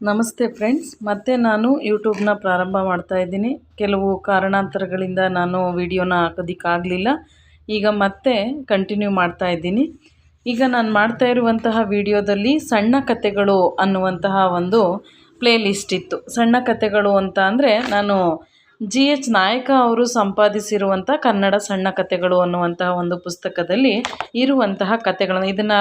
ನಮಸ್ತೆ ಫ್ರೆಂಡ್ಸ್, ಮತ್ತೆ ನಾನು ಯೂಟ್ಯೂಬ್ನ ಪ್ರಾರಂಭ ಮಾಡ್ತಾ ಇದ್ದೀನಿ. ಕೆಲವು ಕಾರಣಾಂತರಗಳಿಂದ ನಾನು ವಿಡಿಯೋನ ಹಾಕೋದಿಕ್ಕಾಗಲಿಲ್ಲ. ಈಗ ಮತ್ತೆ ಕಂಟಿನ್ಯೂ ಮಾಡ್ತಾ ಇದ್ದೀನಿ. ಈಗ ನಾನು ಮಾಡ್ತಾ ಇರುವಂತಹ ವಿಡಿಯೋದಲ್ಲಿ ಸಣ್ಣ ಕಥೆಗಳು ಅನ್ನುವಂತಹ ಒಂದು ಪ್ಲೇ ಲಿಸ್ಟ್ ಇತ್ತು. ಸಣ್ಣ ಕಥೆಗಳು ಅಂತ ಅಂದರೆ ನಾನು ಜಿ ಎಚ್ ನಾಯಕ ಅವರು ಸಂಪಾದಿಸಿರುವಂಥ ಕನ್ನಡ ಸಣ್ಣ ಕಥೆಗಳು ಅನ್ನುವಂತಹ ಒಂದು ಪುಸ್ತಕದಲ್ಲಿ ಇರುವಂತಹ ಕಥೆಗಳನ್ನು ಇದನ್ನು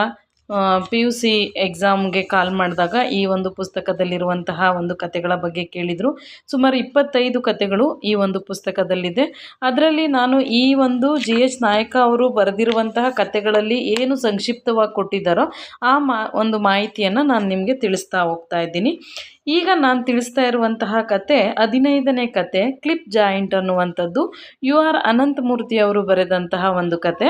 ಪಿ ಯು ಸಿ ಎಕ್ಸಾಮ್ಗೆ ಕಾಲ್ ಮಾಡಿದಾಗ ಈ ಒಂದು ಪುಸ್ತಕದಲ್ಲಿರುವಂತಹ ಒಂದು ಕತೆಗಳ ಬಗ್ಗೆ ಕೇಳಿದರು. ಸುಮಾರು ಇಪ್ಪತ್ತೈದು ಕತೆಗಳು ಈ ಒಂದು ಪುಸ್ತಕದಲ್ಲಿದೆ. ಅದರಲ್ಲಿ ನಾನು ಈ ಒಂದು ಜಿ ಎಚ್ ನಾಯಕ ಅವರು ಬರೆದಿರುವಂತಹ ಕತೆಗಳಲ್ಲಿ ಏನು ಸಂಕ್ಷಿಪ್ತವಾಗಿ ಕೊಟ್ಟಿದ್ದಾರೋ ಆ ಮಾ, ಒಂದು ಮಾಹಿತಿಯನ್ನು ನಾನು ನಿಮಗೆ ತಿಳಿಸ್ತಾ ಹೋಗ್ತಾ ಇದ್ದೀನಿ. ಈಗ ನಾನು ತಿಳಿಸ್ತಾ ಇರುವಂತಹ ಕತೆ, ಹದಿನೈದನೇ ಕತೆ, ಕ್ಲಿಪ್ ಜಾಯಿಂಟ್ ಅನ್ನುವಂಥದ್ದು. ಯು ಆರ್ ಅನಂತಮೂರ್ತಿ ಅವರು ಬರೆದಂತಹ ಒಂದು ಕತೆ.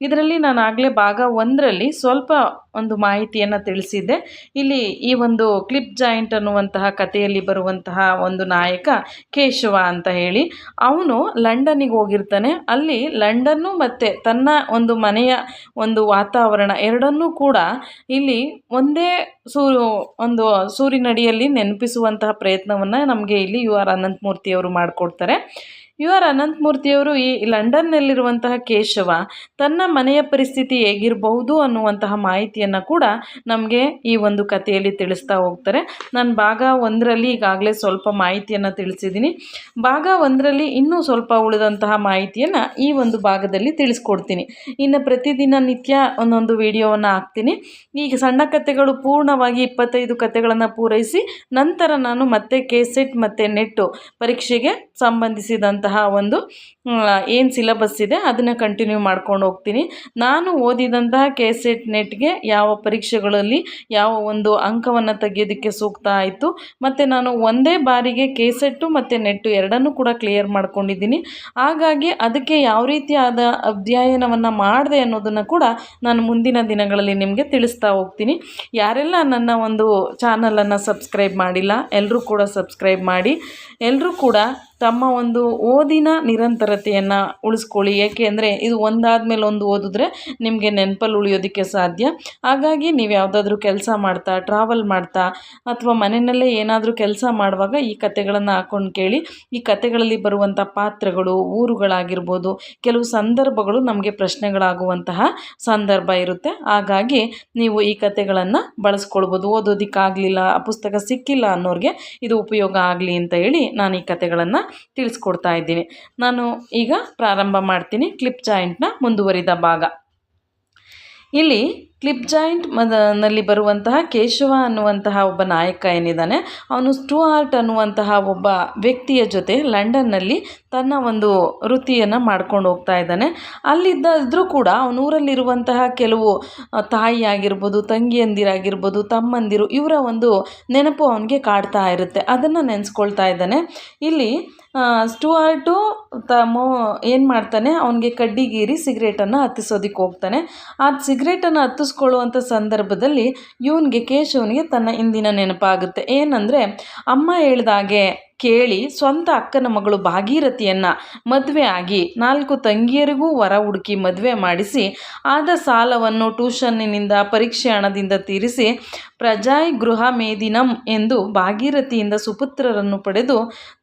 ಇದರಲ್ಲಿ ನಾನು ಆಗಲೇ ಭಾಗ ಒಂದರಲ್ಲಿ ಸ್ವಲ್ಪ ಒಂದು ಮಾಹಿತಿಯನ್ನು ತಿಳಿಸಿದ್ದೆ. ಇಲ್ಲಿ ಈ ಒಂದು ಕ್ಲಿಪ್ ಜಾಯಿಂಟ್ ಅನ್ನುವಂತಹ ಕಥೆಯಲ್ಲಿ ಬರುವಂತಹ ಒಂದು ನಾಯಕ ಕೇಶವ ಅಂತ ಹೇಳಿ. ಅವನು ಲಂಡನ್ನಿಗೆ ಹೋಗಿರ್ತಾನೆ. ಅಲ್ಲಿ ಲಂಡನ್ನು ಮತ್ತು ತನ್ನ ಒಂದು ಮನೆಯ ಒಂದು ವಾತಾವರಣ ಎರಡನ್ನೂ ಕೂಡ ಇಲ್ಲಿ ಒಂದೇ ಸೂ ಒಂದು ಸೂರಿನಡಿಯಲ್ಲಿ ನೆನಪಿಸುವಂತಹ ಪ್ರಯತ್ನವನ್ನು ನಮಗೆ ಇಲ್ಲಿ ಯು ಆರ್ ಅನಂತಮೂರ್ತಿಯವರು ಮಾಡಿಕೊಡ್ತಾರೆ. ಯು ಆರ್ ಅನಂತಮೂರ್ತಿಯವರು ಈ ಲಂಡನ್ನಲ್ಲಿರುವಂತಹ ಕೇಶವ ತನ್ನ ಮನೆಯ ಪರಿಸ್ಥಿತಿ ಹೇಗಿರಬಹುದು ಅನ್ನುವಂತಹ ಮಾಹಿತಿಯನ್ನು ಕೂಡ ನಮಗೆ ಈ ಒಂದು ಕಥೆಯಲ್ಲಿ ತಿಳಿಸ್ತಾ ಹೋಗ್ತಾರೆ. ನಾನು ಭಾಗ ಒಂದರಲ್ಲಿ ಈಗಾಗಲೇ ಸ್ವಲ್ಪ ಮಾಹಿತಿಯನ್ನು ತಿಳಿಸಿದ್ದೀನಿ. ಭಾಗ ಒಂದರಲ್ಲಿ ಇನ್ನೂ ಸ್ವಲ್ಪ ಉಳಿದಂತಹ ಮಾಹಿತಿಯನ್ನು ಈ ಒಂದು ಭಾಗದಲ್ಲಿ ತಿಳಿಸ್ಕೊಡ್ತೀನಿ. ಇನ್ನು ಪ್ರತಿದಿನ ನಿತ್ಯ ಒಂದೊಂದು ವಿಡಿಯೋವನ್ನು ಹಾಕ್ತೀನಿ. ಈಗ ಸಣ್ಣ ಕಥೆಗಳು ಪೂರ್ಣವಾಗಿ ಇಪ್ಪತ್ತೈದು ಕಥೆಗಳನ್ನು ಪೂರೈಸಿ ನಂತರ ನಾನು ಮತ್ತೆ ಕೆಸೆಟ್ ಮತ್ತು ನೆಟ್ಟು ಪರೀಕ್ಷೆಗೆ ಸಂಬಂಧಿಸಿದಂತಹ ಒಂದು ಏನು ಸಿಲಬಸ್ ಇದೆ ಅದನ್ನು ಕಂಟಿನ್ಯೂ ಮಾಡ್ಕೊಂಡು ಹೋಗ್ತೀನಿ. ನಾನು ಓದಿದಂತಹ ಕೆ ಸೆಟ್ ನೆಟ್ಗೆ ಯಾವ ಪರೀಕ್ಷೆಗಳಲ್ಲಿ ಯಾವ ಒಂದು ಅಂಕವನ್ನು ತೆಗೆಯೋದಕ್ಕೆ ಸೂಕ್ತ ಆಯಿತು. ಮತ್ತು ನಾನು ಒಂದೇ ಬಾರಿಗೆ ಕೆ ಸೆಟ್ಟು ಮತ್ತು ನೆಟ್ಟು ಎರಡನ್ನೂ ಕೂಡ ಕ್ಲಿಯರ್ ಮಾಡ್ಕೊಂಡಿದ್ದೀನಿ. ಹಾಗಾಗಿ ಅದಕ್ಕೆ ಯಾವ ರೀತಿಯಾದ ಅಧ್ಯಯನವನ್ನು ಮಾಡಿದೆ ಅನ್ನೋದನ್ನು ಕೂಡ ನಾನು ಮುಂದಿನ ದಿನಗಳಲ್ಲಿ ನಿಮಗೆ ತಿಳಿಸ್ತಾ ಹೋಗ್ತೀನಿ. ಯಾರೆಲ್ಲ ನನ್ನ ಒಂದು ಚಾನಲನ್ನು ಸಬ್ಸ್ಕ್ರೈಬ್ ಮಾಡಿಲ್ಲ ಎಲ್ಲರೂ ಕೂಡ ಸಬ್ಸ್ಕ್ರೈಬ್ ಮಾಡಿ. ಎಲ್ಲರೂ ಕೂಡ ತಮ್ಮ ಒಂದು ಓದಿನ ನಿರಂತರತೆಯನ್ನು ಉಳಿಸ್ಕೊಳ್ಳಿ. ಏಕೆ ಅಂದರೆ ಇದು ಒಂದಾದ ಮೇಲೆ ಒಂದು ಓದಿದ್ರೆ ನಿಮಗೆ ನೆನಪಲ್ಲಿ ಉಳಿಯೋದಕ್ಕೆ ಸಾಧ್ಯ. ಹಾಗಾಗಿ ನೀವು ಯಾವುದಾದ್ರೂ ಕೆಲಸ ಮಾಡ್ತಾ ಟ್ರಾವೆಲ್ ಮಾಡ್ತಾ, ಅಥವಾ ಮನೆಯಲ್ಲೇ ಏನಾದರೂ ಕೆಲಸ ಮಾಡುವಾಗ ಈ ಕತೆಗಳನ್ನು ಹಾಕ್ಕೊಂಡು ಕೇಳಿ. ಈ ಕತೆಗಳಲ್ಲಿ ಬರುವಂಥ ಪಾತ್ರಗಳು, ಊರುಗಳಾಗಿರ್ಬೋದು, ಕೆಲವು ಸಂದರ್ಭಗಳು ನಮಗೆ ಪ್ರಶ್ನೆಗಳಾಗುವಂತಹ ಸಂದರ್ಭ ಇರುತ್ತೆ. ಹಾಗಾಗಿ ನೀವು ಈ ಕತೆಗಳನ್ನು ಬಳಸ್ಕೊಳ್ಬೋದು. ಓದೋದಕ್ಕಾಗಲಿಲ್ಲ, ಆ ಪುಸ್ತಕ ಸಿಕ್ಕಿಲ್ಲ ಅನ್ನೋರಿಗೆ ಇದು ಉಪಯೋಗ ಆಗಲಿ ಅಂತ ಹೇಳಿ ನಾನು ಈ ಕತೆಗಳನ್ನು ತಿಳಿಸ್ಕೊಡ್ತಾ ಇದ್ದೀನಿ. ನಾನು ಈಗ ಪ್ರಾರಂಭ ಮಾಡ್ತೀನಿ ಕ್ಲಿಪ್ ಜಾಯಿಂಟ್ನ ಮುಂದುವರಿದ ಭಾಗ. ಇಲ್ಲಿ ಕ್ಲಿಪ್ ಜಾಯಿಂಟ್ನಲ್ಲಿ ಬರುವಂತಹ ಕೇಶವ ಅನ್ನುವಂತಹ ಒಬ್ಬ ನಾಯಕ ಏನಿದ್ದಾನೆ, ಅವನು ಸ್ಟುಆರ್ಟ್ ಅನ್ನುವಂತಹ ಒಬ್ಬ ವ್ಯಕ್ತಿಯ ಜೊತೆ ಲಂಡನ್ನಲ್ಲಿ ತನ್ನ ಒಂದು ವೃತ್ತಿಯನ್ನು ಮಾಡ್ಕೊಂಡು ಹೋಗ್ತಾ ಇದ್ದಾನೆ. ಅಲ್ಲಿದ್ದರೂ ಕೂಡ ಅವನೂರಲ್ಲಿರುವಂತಹ ಕೆಲವು ತಾಯಿ ಆಗಿರ್ಬೋದು ತಂಗಿಯಂದಿರಾಗಿರ್ಬೋದು, ತಮ್ಮಂದಿರು ಇವರ ಒಂದು ನೆನಪು ಅವನಿಗೆ ಕಾಡ್ತಾ ಇರುತ್ತೆ. ಅದನ್ನು ನೆನೆಸ್ಕೊಳ್ತಾ ಇದ್ದಾನೆ. ಇಲ್ಲಿ ಸ್ಟುವಾರ್ಟು ಮೋ, ಏನು ಮಾಡ್ತಾನೆ, ಅವನಿಗೆ ಕಡ್ಡಿಗೀರಿ ಸಿಗರೇಟನ್ನು ಹತ್ತಿಸೋದಕ್ಕೆ ಹೋಗ್ತಾನೆ. ಆ ಸಿಗರೇಟನ್ನು ಹತ್ತಿಸ್ಕೊಳ್ಳುವಂಥ ಸಂದರ್ಭದಲ್ಲಿ ಇವನಿಗೆ ಕೇಶವನಿಗೆ ತನ್ನ ಇಂದಿನ ನೆನಪಾಗುತ್ತೆ. ಏನಂದರೆ, ಅಮ್ಮ ಹೇಳ್ದಾಗೆ ಕೇಳಿ ಸ್ವಂತ ಅಕ್ಕನ ಮಗಳು ಭಾಗೀರಥಿಯನ್ನು ಮದುವೆ ಆಗಿ ನಾಲ್ಕು ತಂಗಿಯರಿಗೂ ವರ ಹುಡುಕಿ ಮದುವೆ ಮಾಡಿಸಿ, ಆದ ಸಾಲವನ್ನು ಟ್ಯೂಷನ್ನಿನಿಂದ ಪರೀಕ್ಷೆ ಹಣದಿಂದ ತೀರಿಸಿ ಪ್ರಜಾಯ್ ಗೃಹ ಮೇದಿನಂ ಎಂದು ಭಾಗೀರಥಿಯಿಂದ ಸುಪುತ್ರರನ್ನು ಪಡೆದು,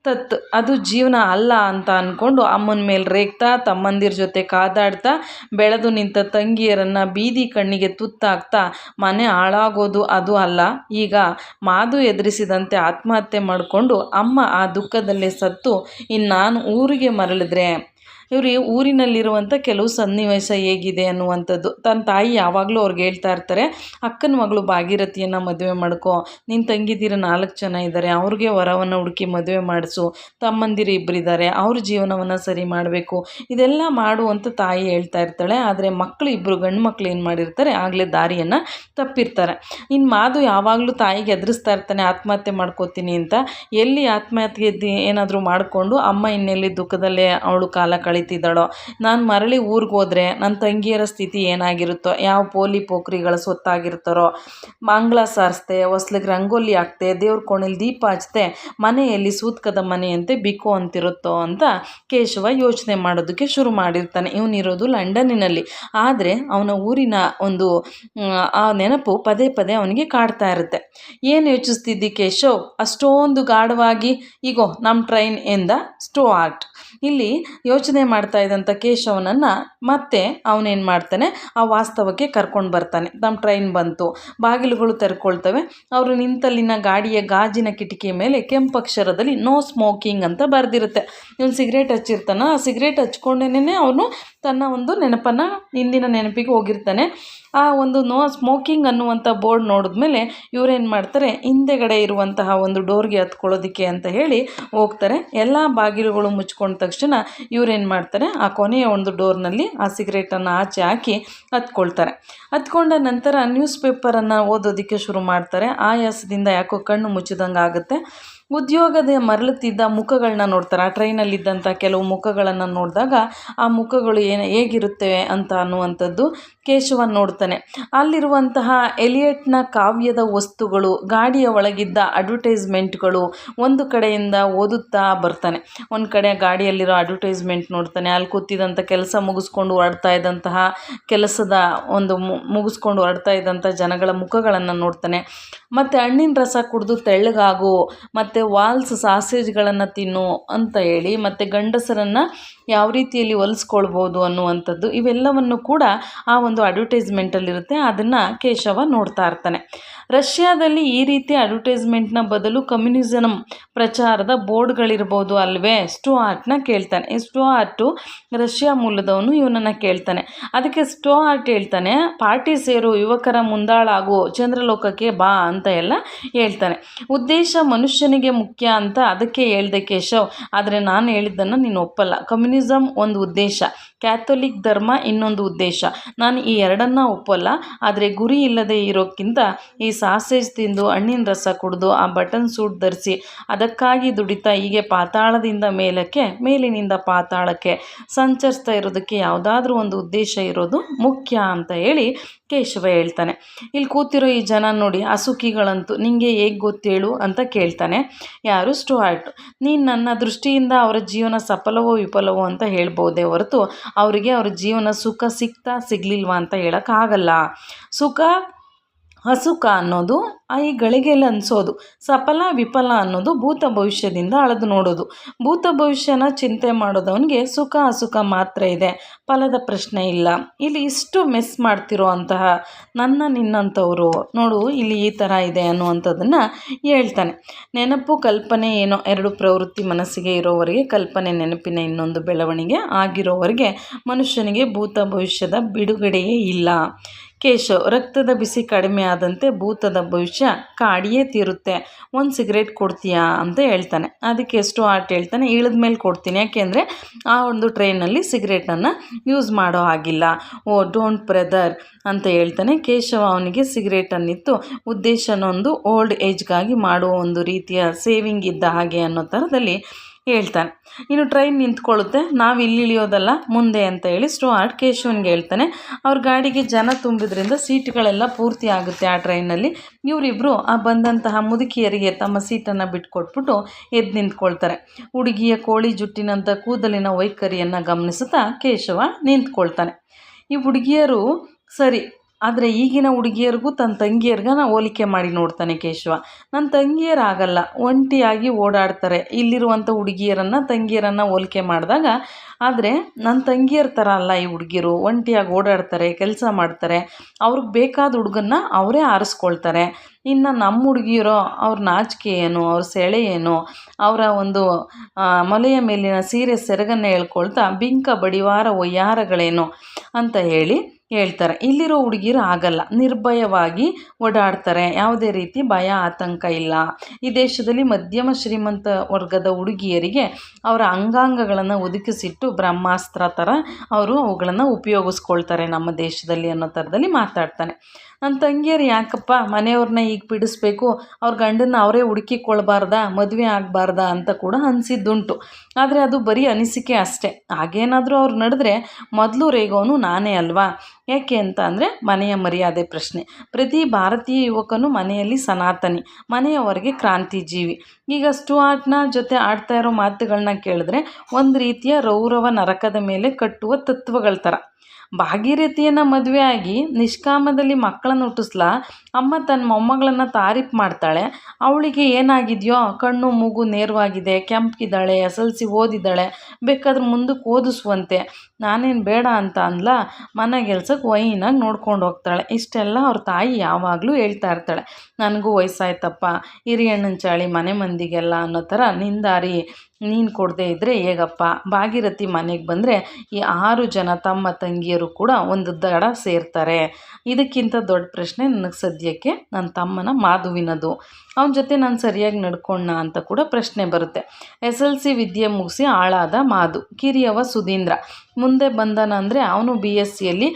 ತತ್, ಅದು ಜೀವನ ಅಲ್ಲ ಅಂತ ಅಂದ್ಕೊಂಡು ಅಮ್ಮನ ಮೇಲೆ ರೇಗ್ತಾ ತಮ್ಮಂದಿರ ಜೊತೆ ಕಾದಾಡ್ತಾ ಬೆಳೆದು ನಿಂತ ತಂಗಿಯರನ್ನು ಬೀದಿ ಕಣ್ಣಿಗೆ ತುತ್ತಾಗ್ತಾ ಮನೆ ಹಾಳಾಗೋದು ಅದು ಅಲ್ಲ. ಈಗ ಮಾದು ಎದುರಿಸಿದಂತೆ ಆತ್ಮಹತ್ಯೆ ಮಾಡಿಕೊಂಡು ಅಮ್ಮ ಆ ದುಃಖದಲ್ಲೇ ಸತ್ತು ಇನ್ನು ನಾನು ಊರಿಗೆ ಮರಳಿದ್ರೆ ಇವರು ಊರಿನಲ್ಲಿರುವಂಥ ಕೆಲವು ಸನ್ನಿವೇಶ ಹೇಗಿದೆ ಅನ್ನುವಂಥದ್ದು. ತನ್ನ ತಾಯಿ ಯಾವಾಗಲೂ ಅವ್ರಿಗೆ ಹೇಳ್ತಾ ಇರ್ತಾರೆ, ಅಕ್ಕನ ಮಗಳು ಭಾಗೀರಥಿಯನ್ನು ಮದುವೆ ಮಾಡ್ಕೋ. ನಿನ್ನ ತಂಗಿದಿರ ನಾಲ್ಕು ಜನ ಇದ್ದಾರೆ ಅವ್ರಿಗೆ ವರವನ್ನು ಹುಡುಕಿ ಮದುವೆ ಮಾಡಿಸು. ತಮ್ಮಂದಿರು ಇಬ್ಬರಿದ್ದಾರೆ ಅವ್ರ ಜೀವನವನ್ನು ಸರಿ ಮಾಡಬೇಕು. ಇದೆಲ್ಲ ಮಾಡು ತಾಯಿ ಹೇಳ್ತಾ ಇರ್ತಾಳೆ. ಆದರೆ ಮಕ್ಕಳು ಇಬ್ಬರು ಗಂಡು ಮಕ್ಕಳು ಏನು ಮಾಡಿರ್ತಾರೆ? ಆಗಲೇ ದಾರಿಯನ್ನು ತಪ್ಪಿರ್ತಾರೆ. ಇನ್ನು ಮಾದು ಯಾವಾಗಲೂ ತಾಯಿಗೆ ಎದುರಿಸ್ತಾ ಇರ್ತಾನೆ, ಆತ್ಮಹತ್ಯೆ ಮಾಡ್ಕೋತೀನಿ ಅಂತ. ಎಲ್ಲಿ ಆತ್ಮಹತ್ಯೆ ಏನಾದರೂ ಮಾಡಿಕೊಂಡು ಅಮ್ಮ ಇನ್ನೆಲ್ಲಿ ದುಃಖದಲ್ಲೇ ಅವಳು ಕಾಲ ಕಳಿ ಕಳೀತಿದ್ದಾಳೋ? ನಾನು ಮರಳಿ ಊರಿಗೆ ಹೋದರೆ ನನ್ನ ತಂಗಿಯರ ಸ್ಥಿತಿ ಏನಾಗಿರುತ್ತೋ? ಯಾವ ಪೋಲಿ ಪೋಖ್ರಿಗಳ ಸೊತ್ತಾಗಿರ್ತಾರೋ? ಮಂಗಳ ಸಾರಿಸ್ತೆ, ಹೊಸ್ಲಿಗೆ ರಂಗೋಲಿ ಹಾಕ್ತೆ, ದೇವ್ರ ಕೋಣೆಲಿ ದೀಪ ಹಚ್ತೆ, ಮನೆಯಲ್ಲಿ ಸೂತ್ಕದ ಮನೆಯಂತೆ ಬಿಕೋ ಅಂತಿರುತ್ತೋ ಅಂತ ಕೇಶವ ಯೋಚನೆ ಮಾಡೋದಕ್ಕೆ ಶುರು ಮಾಡಿರ್ತಾನೆ. ಇವನಿರೋದು ಲಂಡನ್ನಿನಲ್ಲಿ. ಆದರೆ ಅವನ ಊರಿನ ಒಂದು, ಆ ನೆನಪು ಪದೇ ಪದೇ ಅವನಿಗೆ ಕಾಡ್ತಾ ಇರುತ್ತೆ. ಏನು ಯೋಚಿಸ್ತಿದ್ದಿ ಕೇಶವ್? ಅಷ್ಟೊಂದು ಗಾಢವಾಗಿ, ಈಗೋ ನಮ್ಮ ಟ್ರೈನ್ ಎಂದ ಸ್ಟೋ ಆರ್ಟ್ ಇಲ್ಲಿ ಯೋಚನೆ ಮಾಡ್ತಾ ಇದ್ದಂಥ ಕೇಶವನನ್ನು ಮತ್ತೆ ಅವನೇನು ಮಾಡ್ತಾನೆ? ಆ ವಾಸ್ತವಕ್ಕೆ ಕರ್ಕೊಂಡು ಬರ್ತಾನೆ. ನಮ್ಮ ಟ್ರೈನ್ ಬಂತು. ಬಾಗಿಲುಗಳು ತೆರ್ಕೊಳ್ತವೆ. ಅವರು ನಿಂತಲ್ಲಿನ ಗಾಡಿಯ ಗಾಜಿನ ಕಿಟಕಿ ಮೇಲೆ ಕೆಂಪಕ್ಷರದಲ್ಲಿ ನೋ ಸ್ಮೋಕಿಂಗ್ ಅಂತ ಬರೆದಿರುತ್ತೆ. ಇವನು ಸಿಗರೇಟ್ ಹಚ್ಚಿರ್ತಾನೆ. ಆ ಸಿಗರೇಟ್ ಹಚ್ಕೊಂಡೇನೆ ಅವನು ತನ್ನ ಒಂದು ನೆನಪನ್ನು, ಹಿಂದಿನ ನೆನಪಿಗೆ ಹೋಗಿರ್ತಾನೆ. ಆ ಒಂದು ನೋ ಸ್ಮೋಕಿಂಗ್ ಅನ್ನುವಂಥ ಬೋರ್ಡ್ ನೋಡಿದ್ಮೇಲೆ ಇವರೇನು ಮಾಡ್ತಾರೆ, ಹಿಂದೆಗಡೆ ಇರುವಂತಹ ಒಂದು ಡೋರ್ಗೆ ಹತ್ಕೊಳ್ಳೋದಕ್ಕೆ ಅಂತ ಹೇಳಿ ಹೋಗ್ತಾರೆ. ಎಲ್ಲ ಬಾಗಿಲುಗಳು ಮುಚ್ಕೊಂಡ ತಕ್ಷಣ ಇವರೇನು ಮಾಡ್ತಾರೆ, ಆ ಕೊನೆಯ ಒಂದು ಡೋರ್ನಲ್ಲಿ ಆ ಸಿಗರೇಟನ್ನು ಆಚೆ ಹಾಕಿ ಹತ್ಕೊಳ್ತಾರೆ. ಹತ್ಕೊಂಡ ನಂತರ ನ್ಯೂಸ್ ಪೇಪರನ್ನು ಓದೋದಕ್ಕೆ ಶುರು ಮಾಡ್ತಾರೆ. ಆಯಾಸದಿಂದ ಯಾಕೋ ಕಣ್ಣು ಮುಚ್ಚಿದಂಗೆ ಆಗುತ್ತೆ ಉದ್ಯೋಗದ ಮರಳುತ್ತಿದ್ದ ಮುಖಗಳನ್ನ ನೋಡ್ತಾರೆ. ಆ ಟ್ರೈನಲ್ಲಿದ್ದಂಥ ಕೆಲವು ಮುಖಗಳನ್ನು ನೋಡಿದಾಗ ಆ ಮುಖಗಳು ಏನು ಹೇಗಿರುತ್ತವೆ ಅಂತ ಅನ್ನುವಂಥದ್ದು ಕೇಶವ ನೋಡ್ತಾನೆ. ಅಲ್ಲಿರುವಂತಹ ಎಲಿಯಟ್ನ ಕಾವ್ಯದ ವಸ್ತುಗಳು, ಗಾಡಿಯ ಒಳಗಿದ್ದ ಅಡ್ವರ್ಟೈಸ್ಮೆಂಟ್ಗಳು ಒಂದು ಕಡೆಯಿಂದ ಓದುತ್ತಾ ಬರ್ತಾನೆ. ಒಂದು ಕಡೆ ಗಾಡಿಯಲ್ಲಿರೋ ಅಡ್ವರ್ಟೈಸ್ಮೆಂಟ್ ನೋಡ್ತಾನೆ. ಅಲ್ಲಿ ಕೂತಿದ್ದಂಥ ಕೆಲಸ ಮುಗಿಸ್ಕೊಂಡು ಹೊರಡ್ತಾ ಇದ್ದಂತಹ ಕೆಲಸದ ಒಂದು ಮುಗಿಸ್ಕೊಂಡು ಹೊರಡ್ತಾ ಇದ್ದಂಥ ಜನಗಳ ಮುಖಗಳನ್ನು ನೋಡ್ತಾನೆ. ಮತ್ತು ಹಣ್ಣಿನ ರಸ ಕುಡಿದು ತೆಳ್ಳಗಾಗು, ಮತ್ತು ವಾಲ್ಸ್ ಸಾಸೇಜ್ಗಳನ್ನು ತಿನ್ನು ಅಂತ ಹೇಳಿ, ಮತ್ತು ಗಂಡಸರನ್ನು ಯಾವ ರೀತಿಯಲ್ಲಿ ಹೊಲಿಸ್ಕೊಳ್ಬೋದು ಅನ್ನುವಂಥದ್ದು, ಇವೆಲ್ಲವನ್ನು ಕೂಡ ಆ ಒಂದು ಅಡ್ವರ್ಟೈಸ್ಮೆಂಟಲ್ಲಿರುತ್ತೆ. ಅದನ್ನು ಕೇಶವ ನೋಡ್ತಾ ಇರ್ತಾನೆ. ರಷ್ಯಾದಲ್ಲಿ ಈ ರೀತಿ ಅಡ್ವರ್ಟೈಸ್ಮೆಂಟ್ನ ಬದಲು ಕಮ್ಯುನಿಸಮ್ ಪ್ರಚಾರದ ಬೋರ್ಡ್ಗಳಿರ್ಬೋದು ಅಲ್ವೇ? ಸ್ಟೋ ಆರ್ಟ್ನ ಕೇಳ್ತಾನೆ. ಸ್ಟೋ ಆರ್ಟು ರಷ್ಯಾ ಮೂಲದವನು ಇವನನ್ನು ಕೇಳ್ತಾನೆ. ಅದಕ್ಕೆ ಸ್ಟೋ ಆರ್ಟ್ ಹೇಳ್ತಾನೆ, ಪಾರ್ಟಿ ಸೇರು, ಯುವಕರ ಮುಂದಾಳಾಗು, ಚಂದ್ರಲೋಕಕ್ಕೆ ಬಾ ಅಂತ ಎಲ್ಲ ಹೇಳ್ತಾನೆ. ಉದ್ದೇಶ ಮನುಷ್ಯನಿಗೆ ಮುಖ್ಯ ಅಂತ ಅದಕ್ಕೆ ಹೇಳ್ದೆ ಕೇಶವ್. ಆದರೆ ನಾನು ಹೇಳಿದ್ದನ್ನು ನೀನು ಒಪ್ಪಲ್ಲ. ಕಮ್ಯುನಿಸಮ್ ಒಂದು ಉದ್ದೇಶ. ಕ್ಯಾಥೋಲಿಕ್ ಧರ್ಮ ಇನ್ನೊಂದು ಉದ್ದೇಶ. ನಾನು ಈ ಎರಡನ್ನ ಒಪ್ಪಲ್ಲ, ಆದರೆ ಗುರಿ ಇಲ್ಲದೆ ಇರೋಕ್ಕಿಂತ ಈ ಸಾಸೇಜ್ ತಿಂದು ಹಣ್ಣಿನ ರಸ ಕುಡಿದು ಆ ಬಟನ್ ಸೂಟ್ ಧರಿಸಿ, ಅದಕ್ಕಾಗಿ ದುಡಿತಾ ಹೀಗೆ ಪಾತಾಳದಿಂದ ಮೇಲಕ್ಕೆ, ಮೇಲಿನಿಂದ ಪಾತಾಳಕ್ಕೆ ಸಂಚರಿಸ್ತಾ ಇರೋದಕ್ಕೆ ಯಾವುದಾದ್ರೂ ಒಂದು ಉದ್ದೇಶ ಇರೋದು ಮುಖ್ಯ ಅಂತ ಹೇಳಿ ಕೇಶವ ಹೇಳ್ತಾನೆ. ಇಲ್ಲಿ ಕೂತಿರೋ ಈ ಜನ ನೋಡಿ ಅಸುಖಿಗಳಂತೂ ನಿಮಗೆ ಹೇಗೆ ಗೊತ್ತೇಳು? ಅಂತ ಕೇಳ್ತಾನೆ. ಯಾರು? ಸ್ಟುವಾರ್ಟ್. ನೀನು ನನ್ನ ದೃಷ್ಟಿಯಿಂದ ಅವರ ಜೀವನ ಸಫಲವೋ ವಿಫಲವೋ ಅಂತ ಹೇಳ್ಬೋದೇ ಹೊರತು ಅವರಿಗೆ ಅವ್ರ ಜೀವನ ಸುಖ ಸಿಗ್ತಾ ಸಿಗಲಿಲ್ವಾ ಅಂತ ಹೇಳೋಕ್ಕಾಗಲ್ಲ. ಸುಖ ಅಸುಖ ಅನ್ನೋದು ಈ ಗಳಿಗೆಯಲ್ಲಿ ಅನಿಸೋದು. ಸಫಲ, ವಿಫಲ ಅನ್ನೋದು ಭೂತ ಭವಿಷ್ಯದಿಂದ ಅಳೆದು ನೋಡೋದು. ಭೂತ ಭವಿಷ್ಯನ ಚಿಂತೆ ಮಾಡೋದವನಿಗೆ ಸುಖ, ಅಸುಖ ಮಾತ್ರ ಇದೆ. ಫಲದ ಪ್ರಶ್ನೆ ಇಲ್ಲ. ಇಲ್ಲಿ ಇಷ್ಟು ಮಿಸ್ ಮಾಡ್ತಿರೋ ಅಂತಹ ನನ್ನ ನಿನ್ನಂಥವರು, ನೋಡು, ಇಲ್ಲಿ ಈ ಥರ ಇದೆ ಅನ್ನುವಂಥದ್ದನ್ನು ಹೇಳ್ತಾನೆ. ನೆನಪು, ಕಲ್ಪನೆ ಏನೋ ಎರಡು ಪ್ರವೃತ್ತಿ ಮನಸ್ಸಿಗೆ ಇರೋವರೆಗೆ, ಕಲ್ಪನೆ, ನೆನಪಿನ ಇನ್ನೊಂದು ಬೆಳವಣಿಗೆ ಆಗಿರೋವರೆಗೆ ಮನುಷ್ಯನಿಗೆ ಭೂತ ಭವಿಷ್ಯದ ಬಿಡುಗಡೆಯೇ ಇಲ್ಲ. ಕೇಶವ್ ರಕ್ತದ ಬಿಸಿ ಕಡಿಮೆ ಆದಂತೆ ಭೂತದ ಭವಿಷ್ಯ ಕಾಡಿಯೇ ತೀರುತ್ತೆ. ಒಂದು ಸಿಗರೇಟ್ ಕೊಡ್ತೀಯಾ ಅಂತ ಹೇಳ್ತಾನೆ. ಅದಕ್ಕೆ ಎಷ್ಟು ಆರ್ಟ್ ಹೇಳ್ತಾನೆ, ಇಳಿದ ಮೇಲೆ ಕೊಡ್ತೀನಿ. ಯಾಕೆಂದರೆ ಆ ಒಂದು ಟ್ರೈನಲ್ಲಿ ಸಿಗರೇಟನ್ನು ಯೂಸ್ ಮಾಡೋ ಹಾಗಿಲ್ಲ. ಓ, ಡೋಂಟ್ ಬ್ರದರ್ ಅಂತ ಹೇಳ್ತಾನೆ. ಕೇಶವ ಅವನಿಗೆ ಸಿಗರೇಟನ್ನಿತ್ತು. ಉದ್ದೇಶನೊಂದು ಓಲ್ಡ್ ಏಜ್ಗಾಗಿ ಮಾಡುವ ಒಂದು ರೀತಿಯ ಸೇವಿಂಗ್ ಇದ್ದ ಹಾಗೆ ಅನ್ನೋ ಥರದಲ್ಲಿ ಹೇಳ್ತಾನೆ. ಇನ್ನು ಟ್ರೈನ್ ನಿಂತ್ಕೊಳ್ಳುತ್ತೆ. ನಾವು ಇಲ್ಲಿ ಇಳಿಯೋದಲ್ಲ ಮುಂದೆ ಅಂತ ಹೇಳಿ ಸ್ಟುವಾರ್ಟ್ ಕೇಶವನ್ಗೆ ಹೇಳ್ತಾನೆ. ಅವ್ರ ಗಾಡಿಗೆ ಜನ ತುಂಬಿದ್ರಿಂದ ಸೀಟ್ಗಳೆಲ್ಲ ಪೂರ್ತಿ ಆಗುತ್ತೆ ಆ ಟ್ರೈನಲ್ಲಿ ಇವರಿಬ್ಬರು ಆ ಬಂದಂತಹ ಮುದುಕಿಯರಿಗೆ ತಮ್ಮ ಸೀಟನ್ನು ಬಿಟ್ಕೊಟ್ಬಿಟ್ಟು ಎದ್ದು ನಿಂತ್ಕೊಳ್ತಾರೆ. ಹುಡುಗಿಯ ಕೋಳಿ ಜುಟ್ಟಿನಂಥ ಕೂದಲಿನ ವೈಖರಿಯನ್ನು ಗಮನಿಸುತ್ತಾ ಕೇಶವ ನಿಂತ್ಕೊಳ್ತಾನೆ. ಈ ಹುಡುಗಿಯರು, ಸರಿ ಆದರೆ ಈಗಿನ ಹುಡುಗಿಯರಿಗೂ ತನ್ನ ತಂಗಿಯರ್ಗನ ಹೋಲಿಕೆ ಮಾಡಿ ನೋಡ್ತಾನೆ ಕೇಶವ. ನನ್ನ ತಂಗಿಯರಾಗಲ್ಲ, ಒಂಟಿಯಾಗಿ ಓಡಾಡ್ತಾರೆ. ಇಲ್ಲಿರುವಂಥ ಹುಡುಗಿಯರನ್ನು, ತಂಗಿಯರನ್ನು ಹೋಲಿಕೆ ಮಾಡಿದಾಗ, ಆದರೆ ನನ್ನ ತಂಗಿಯರ ಥರ ಅಲ್ಲ ಈ ಹುಡುಗಿರು. ಒಂಟಿಯಾಗಿ ಓಡಾಡ್ತಾರೆ, ಕೆಲಸ ಮಾಡ್ತಾರೆ. ಅವ್ರಿಗೆ ಬೇಕಾದ ಹುಡುಗನ್ನ ಅವರೇ ಆರಿಸ್ಕೊಳ್ತಾರೆ. ಇನ್ನು ನಮ್ಮ ಹುಡುಗಿಯರೋ ಅವ್ರ ನಾಚಿಕೆ ಏನು, ಅವ್ರ ಸೆಳೆ ಏನು, ಅವರ ಒಂದು ಮಲೆಯ ಮೇಲಿನ ಸೀರೆ ಸೆರಗನ್ನು ಹೇಳ್ಕೊಳ್ತಾ, ಬಿಂಕ ಬಡಿವಾರ ಒಯ್ಯಾರಗಳೇನು? ಅಂತ ಹೇಳಿ ಹೇಳ್ತಾರೆ. ಇಲ್ಲಿರೋ ಹುಡುಗಿರು ಆಗಲ್ಲ. ನಿರ್ಭಯವಾಗಿ ಓಡಾಡ್ತಾರೆ. ಯಾವುದೇ ರೀತಿ ಭಯ, ಆತಂಕ ಇಲ್ಲ. ಈ ದೇಶದಲ್ಲಿ ಮಧ್ಯಮ ಶ್ರೀಮಂತ ವರ್ಗದ ಹುಡುಗಿಯರಿಗೆ ಅವರ ಅಂಗಾಂಗಗಳನ್ನು ಒದಗಿಸಿಟ್ಟು ಬ್ರಹ್ಮಾಸ್ತ್ರ ಥರ ಅವರು ಅವುಗಳನ್ನು ಉಪಯೋಗಿಸ್ಕೊಳ್ತಾರೆ ನಮ್ಮ ದೇಶದಲ್ಲಿ ಅನ್ನೋ ಥರದಲ್ಲಿ ಮಾತಾಡ್ತಾನೆ. ನನ್ನ ತಂಗಿಯರು ಯಾಕಪ್ಪ ಮನೆಯವ್ರನ್ನ ಈಗ ಬಿಡಿಸ್ಬೇಕು? ಅವ್ರ ಗಂಡನ್ನ ಅವರೇ ಹುಡುಕಿಕೊಳ್ಬಾರ್ದಾ? ಮದುವೆ ಆಗಬಾರ್ದಾ ಅಂತ ಕೂಡ ಅನಿಸಿದ್ದುಂಟು. ಆದರೆ ಅದು ಬರೀ ಅನಿಸಿಕೆ ಅಷ್ಟೇ. ಹಾಗೇನಾದರೂ ಅವ್ರು ನಡೆದ್ರೆ ಮೊದಲು ರೇಗೋನು ನಾನೇ ಅಲ್ವಾ? ಯಾಕೆ ಅಂತ ಅಂದರೆ ಮನೆಯ ಮರ್ಯಾದೆ ಪ್ರಶ್ನೆ. ಪ್ರತಿ ಭಾರತೀಯ ಯುವಕನು ಮನೆಯಲ್ಲಿ ಸನಾತನಿ, ಮನೆಯವರೆಗೆ ಕ್ರಾಂತಿಜೀವಿ. ಈಗ ಸ್ಟುವಾರ್ಟ್ನ ಜೊತೆ ಆಡ್ತಾ ಇರೋ ಮಾತುಗಳನ್ನ ಕೇಳಿದ್ರೆ ಒಂದು ರೀತಿಯ ರೌರವ ನರಕದ ಮೇಲೆ ಕಟ್ಟುವ ತತ್ವಗಳ ಥರ ಭಾಗೀರಥಿಯನ್ನು ಮದುವೆಯಾಗಿ ನಿಷ್ಕಾಮದಲ್ಲಿ ಮಕ್ಕಳನ್ನು ಹುಟ್ಟಿಸ್ಲಾ ಅಮ್ಮ ತನ್ನ ಮೊಮ್ಮಗಳನ್ನು ತಾರೀಫ್ ಮಾಡ್ತಾಳೆ. ಅವಳಿಗೆ ಏನಾಗಿದೆಯೋ, ಕಣ್ಣು ಮೂಗು ನೇರವಾಗಿದೆ, ಕೆಂಪಗಿದ್ದಾಳೆ ಎಸ್ ಎಲ್ ಸಿ ಓದಿದ್ದಾಳೆ, ಬೇಕಾದ್ರೆ ಮುಂದಕ್ಕೆ ಓದಿಸುವಂತೆ. ನಾನೇನು ಬೇಡ ಅಂತ ಅಂದ್ಲ? ಮನೆ ಕೆಲ್ಸಕ್ಕೆ ವೈನಾಗಿ ನೋಡ್ಕೊಂಡು ಹೋಗ್ತಾಳೆ. ಇಷ್ಟೆಲ್ಲ ಅವ್ರ ತಾಯಿ ಯಾವಾಗಲೂ ಹೇಳ್ತಾ ಇರ್ತಾಳೆ. ನನಗೂ ವಯಸ್ಸಾಯ್ತಪ್ಪ ಹಿರಿಯಣ್ಣನ ಚಾಳಿ ಮನೆ ಮಂದಿಗೆಲ್ಲ ಅನ್ನೋ ಥರ ನಿಂದಾರಿ. ನೀನು ಕೊಡದೆ ಇದ್ದರೆ ಹೇಗಪ್ಪ? ಭಾಗೀರಥಿ ಮನೆಗೆ ಬಂದರೆ ಈ ಆರು ಜನ ತಮ್ಮ ತಂಗಿಯರು ಕೂಡ ಒಂದು ದಡ ಸೇರ್ತಾರೆ. ಇದಕ್ಕಿಂತ ದೊಡ್ಡ ಪ್ರಶ್ನೆ ನನಗೆ ಸದ್ಯಕ್ಕೆ ನನ್ನ ತಮ್ಮನ ಮಾಧುವಿನದು. ಅವನ ಜೊತೆ ನಾನು ಸರಿಯಾಗಿ ನಡ್ಕೊಂಡ ಅಂತ ಕೂಡ ಪ್ರಶ್ನೆ ಬರುತ್ತೆ. ಎಸ್ ಎಲ್ ಸಿ ವಿದ್ಯೆ ಮುಗಿಸಿ ಆಳಾದ ಮಾಧು, ಕಿರಿಯವ ಸುಧೀಂದ್ರ. ಮುಂದೆ ಬಂದನ ಅಂದರೆ ಅವನು ಬಿ ಎಸ್ ಸಿಯಲ್ಲಿ,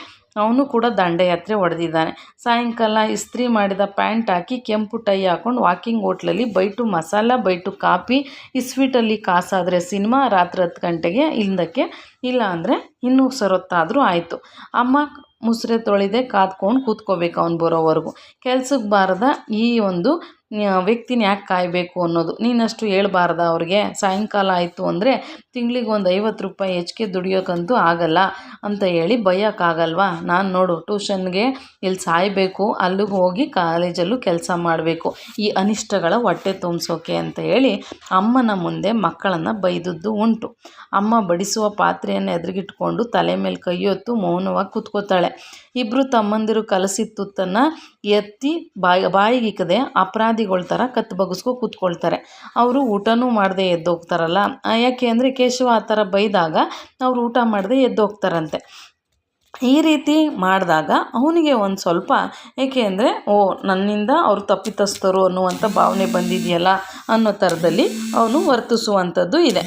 ಅವನು ಕೂಡ ದಂಡಯಾತ್ರೆ ಹೊಡೆದಿದ್ದಾನೆ. ಸಾಯಂಕಾಲ ಇಸ್ತ್ರಿ ಮಾಡಿದ ಪ್ಯಾಂಟ್ ಹಾಕಿ ಕೆಂಪು ಟೈ ಹಾಕ್ಕೊಂಡು ವಾಕಿಂಗ್ ಹೋಟ್ಲಲ್ಲಿ by two masala, by two coffee, ಇಸ್ವೀಟಲ್ಲಿ ಕಾಸಾದರೆ ಸಿನಿಮಾ ರಾತ್ರಿ ಹತ್ತು ಗಂಟೆಗೆ ಹಿಂದಕ್ಕೆ ಇಲ್ಲ ಅಂದರೆ ಇನ್ನೂ ಸರೊತ್ತಾದರೂ ಆಯಿತು. ಅಮ್ಮ ಮುಸುರೆ ತೊಳೆದೆ ಕಾದ್ಕೊಂಡು ಕೂತ್ಕೋಬೇಕು ಅವ್ನು ಬರೋವರೆಗೂ. ಕೆಲ್ಸಕ್ಕೆ ಬಾರದ ಈ ಒಂದು ವ್ಯಕ್ತಿನ ಯಾಕೆ ಕಾಯಬೇಕು ಅನ್ನೋದು. ನೀನಷ್ಟು ಹೇಳ್ಬಾರ್ದ ಅವ್ರಿಗೆ? ಸಾಯಂಕಾಲ ಆಯಿತು ಅಂದರೆ ತಿಂಗ್ಳಿಗೆ ಒಂದು ಐವತ್ತು ರೂಪಾಯಿ ಹೆಚ್ಚಿಗೆ ದುಡಿಯೋಕ್ಕಂತೂ ಆಗಲ್ಲ ಅಂತ ಹೇಳಿ ಬಯ್ಯೋಕ್ಕಾಗಲ್ವಾ ನಾನು ನೋಡು, ಟ್ಯೂಷನ್ಗೆ ಇಲ್ಲಿ ಸಾಯಬೇಕು, ಅಲ್ಲಿಗೆ ಹೋಗಿ ಕಾಲೇಜಲ್ಲೂ ಕೆಲಸ ಮಾಡಬೇಕು. ಈ ಅನಿಷ್ಟಗಳ ಹೊಟ್ಟೆ ತುಂಬಿಸೋಕೆ ಅಂತ ಹೇಳಿ ಅಮ್ಮನ ಮುಂದೆ ಮಕ್ಕಳನ್ನು ಬೈದದ್ದು ಉಂಟು. ಅಮ್ಮ ಬಡಿಸುವ ಪಾತ್ರೆಯನ್ನು ಎದುರಿಗಿಟ್ಕೊಂಡು ತಲೆ ಮೇಲೆ ಕೈಯೊತ್ತು ಮೌನವಾಗಿ ಕೂತ್ಕೋತಾಳೆ. ಇಬ್ಬರು ತಮ್ಮಂದಿರು ಕಲಸಿದ ತುತ್ತನ್ನು ಎತ್ತಿ ಬಾಯಿ, ಬಾಯಿಗಿಕ್ಕದೆ ಅಪರಾಧಿಗಳ ಥರ ಕತ್ತು ಬಗ್ಸ್ಕೊ ಕೂತ್ಕೊಳ್ತಾರೆ. ಅವರು ಊಟನೂ ಮಾಡದೆ ಎದ್ದೋಗ್ತಾರಲ್ಲ. ಯಾಕೆ ಅಂದರೆ ಕೇಶವ ಆ ಥರ ಬೈದಾಗ ಅವ್ರು ಊಟ ಮಾಡದೆ ಎದ್ದೋಗ್ತಾರಂತೆ. ಈ ರೀತಿ ಮಾಡಿದಾಗ ಅವನಿಗೆ ಒಂದು ಸ್ವಲ್ಪ, ಏಕೆ ಅಂದರೆ, ಓ, ನನ್ನಿಂದ ಅವರು ತಪ್ಪಿತಸ್ಥರು ಅನ್ನುವಂಥ ಭಾವನೆ ಬಂದಿದೆಯಲ್ಲ ಅನ್ನೋ ಥರದಲ್ಲಿ ಅವನು ವರ್ತಿಸುವಂಥದ್ದು ಇದೆ.